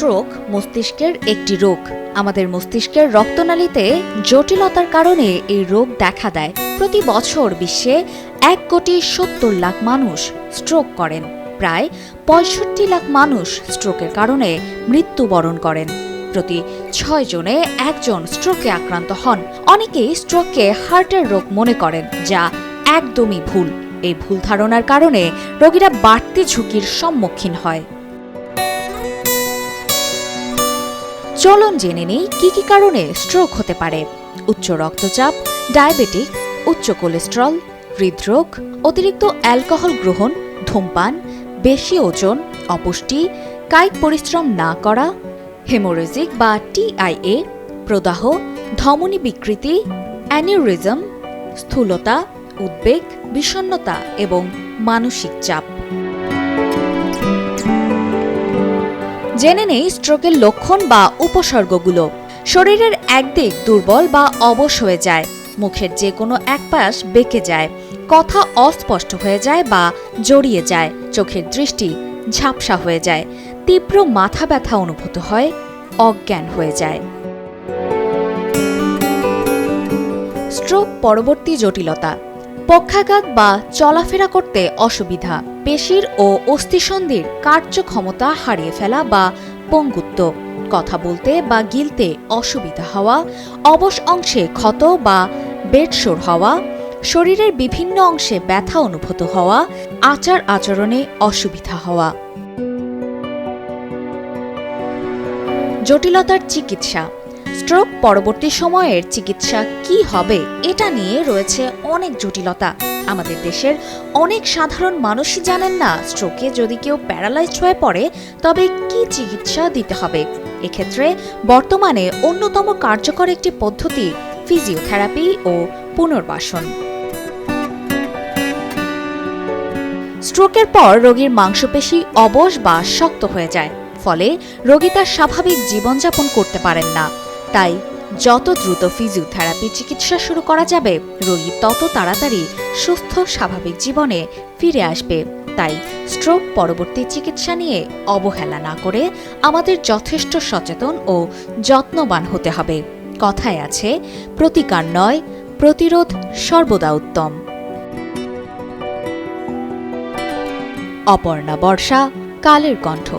Stroke মস্তিষ্কের একটি রোগ। আমাদের মস্তিষ্কের রক্তনালীতে জটিলতার কারণে এই রোগ দেখা দেয়। প্রতি বছর বিশ্বে এক কোটি সত্তর লাখ মানুষ স্ট্রোক করেন। প্রায় পঁয়ষট্টি লাখ মানুষ স্ট্রোকের কারণে মৃত্যুবরণ করেন। প্রতি ছয় জনে একজন স্ট্রোকে আক্রান্ত হন। অনেকেই স্ট্রোককে হার্টের রোগ মনে করেন, যা একদমই ভুল। এই ভুল ধারণার কারণে রোগীরা বাড়তি ঝুঁকির সম্মুখীন হয়। চলুন জেনে নেই কি কি কারণে স্ট্রোক হতে পারে। উচ্চ রক্তচাপ ডায়াবেটিক উচ্চ কোলেস্ট্রল হৃদরোগ, অতিরিক্ত অ্যালকোহল গ্রহণ, ধূমপান, বেশি ওজন, অপুষ্টি, কায়িক পরিশ্রম না করা হেমোরেজিক বা টিআইএ প্রদাহ, ধমনী বিকৃতি অ্যানিউরিজম স্থূলতা, উদ্বেগ, বিষণ্ণতা এবং মানসিক চাপ। জেনে নেই স্ট্রোকের লক্ষণ বা উপসর্গগুলো। শরীরের একদিক দুর্বল বা অবশ হয়ে যায়। মুখের যে কোনো এক পাশ বেঁকে যায়। কথা অস্পষ্ট হয়ে যায় বা জড়িয়ে যায়। চোখের দৃষ্টি ঝাপসা হয়ে যায়। তীব্র মাথা ব্যথা অনুভূত হয়। অজ্ঞান হয়ে যায়। স্ট্রোক পরবর্তী জটিলতা। পক্ষাঘাত বা চলাফেরা করতে অসুবিধা, পেশির ও অস্থিসন্ধির কার্যক্ষমতা হারিয়ে ফেলা বা পঙ্গুত্ব, কথা বলতে বা গিলতে অসুবিধা হওয়া, অবশ অংশে ক্ষত বা বেডসোর হওয়া, শরীরের বিভিন্ন অংশে ব্যথা অনুভূত হওয়া, আচার আচরণে অসুবিধা হওয়া। জটিলতার চিকিৎসা স্ট্রোক পরবর্তী সময়ের চিকিৎসা কি হবে, এটা নিয়ে রয়েছে অনেক জটিলতা। আমাদের দেশের অনেক সাধারণ মানুষই জানেন না স্ট্রোকে যদি কেউ প্যারালাইজড হয়ে পড়ে, তবে কি চিকিৎসা দিতে হবে? এক্ষেত্রে বর্তমানে অন্যতম কার্যকর একটি পদ্ধতি ফিজিওথেরাপি ও পুনর্বাসন। স্ট্রোকের পর রোগীর মাংসপেশি অবশ বা শক্ত হয়ে যায়, ফলে রোগী তার স্বাভাবিক জীবনযাপন করতে পারেন না। তাই যত দ্রুত ফিজিওথেরাপি চিকিৎসা শুরু করা যাবে, রোগী তত তাড়াতাড়ি সুস্থ, স্বাভাবিক জীবনে ফিরে আসবে। তাই স্ট্রোক পরবর্তী চিকিৎসা নিয়ে অবহেলা না করে আমাদের যথেষ্ট সচেতন ও যত্নবান হতে হবে। কথায় আছে, প্রতিকার নয়, প্রতিরোধ সর্বদা উত্তম। অপর্ণা বর্ষা, কালের কণ্ঠ।